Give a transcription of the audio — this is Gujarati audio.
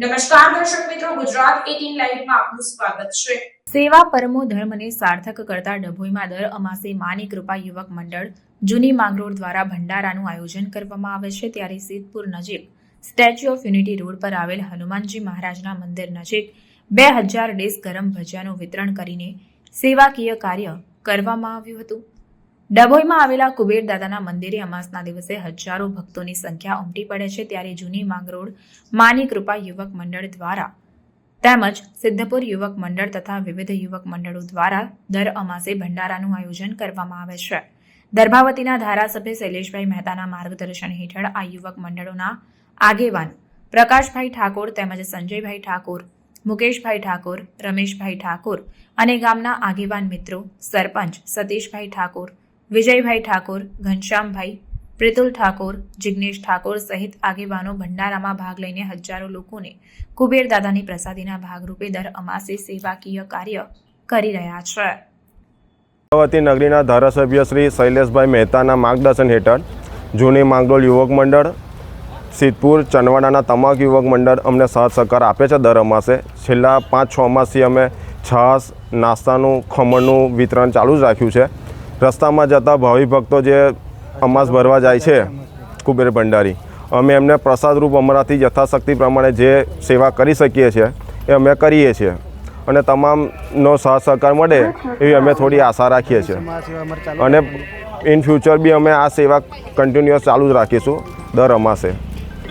નમસ્કાર દર્શક મિત્રો, ગુજરાત 18 લાઈવમાં આપનું સ્વાગત છે. સેવા પરમો ધર્મને સાર્થક કરતા ડભોઈમાં દર અમાસે માની કૃપા યુવક મંડળ જૂની માંગરોળ દ્વારા ભંડારાનું આયોજન કરવામાં આવે છે. ત્યારે સિદ્ધપુર નજીક સ્ટેચ્યુ ઓફ યુનિટી રોડ પર આવેલ હનુમાનજી મહારાજના મંદિર નજીક બે હજાર ડીશ ગરમ ભજીયાનું વિતરણ કરીને સેવાકીય કાર્ય કરવામાં આવ્યું હતું. ડભોઈમાં આવેલા કુબેર દાદાના મંદિરે અમાસના દિવસે હજારો ભક્તોની સંખ્યા ઉમટી પડે છે ત્યારે જૂની માંગરોળ માની કૃપા યુવક મંડળ દ્વારા તેમજ સિદ્ધપુર યુવક મંડળ તથા વિવિધ યુવક મંડળો દ્વારા દર અમાસે ભંડારાનું આયોજન કરવામાં આવે છે. દર્ભાવતીના ધારાસભ્ય શૈલેષભાઈ મહેતાના માર્ગદર્શન હેઠળ આ યુવક મંડળોના આગેવાન પ્રકાશભાઈ ઠાકોર તેમજ સંજયભાઈ ઠાકોર, મુકેશભાઈ ઠાકોર, રમેશભાઈ ઠાકોર અને ગામના આગેવાન મિત્રો, સરપંચ, સતીશભાઈ ઠાકોર વિજયભાઈ ઠાકોર, ઘનશ્યામભાઈ, પ્રિતુલ ઠાકોર, જિગ્નેશ ઠાકોર સહિત આગેવાનો ભંડારામાં ભાગ લઈને હજારો લોકોને કુબેર દાદાની પ્રસાદીના ભાગરૂપે દર અમાસે સેવાકીય કાર્ય કરી રહ્યા છે. અમરાવતી નગરીના ધારાસભ્ય શ્રી શૈલેષભાઈ મહેતાના માર્ગદર્શન હેઠળ જૂની માંગરોળ યુવક મંડળ, સિદ્ધપુર, ચંદવાડાના તમામ યુવક મંડળ અમને સહજ સહકાર આપે છે દર અમાસે. છેલ્લા પાંચ, છ અમાસથી અમે છાસ, નાસ્તાનું, ખમણનું વિતરણ ચાલુ જ રાખ્યું છે. રસ્તામાં જતા ભાવિ ભક્તો જે અમાસ ભરવા જાય છે, કુબેર ભંડારી, અમે એમને પ્રસાદરૂપ અમારાથી યથાશક્તિ પ્રમાણે જે સેવા કરી શકીએ છીએ, એ અમે કરીએ છીએ. અને તમામનો સહ સહકાર મળે એવી અમે થોડી આશા રાખીએ છીએ. અને ઇન ફ્યુચર બી અમે આ સેવા કન્ટિન્યુઅસ ચાલુ જ રાખીશું, દર અમાસે.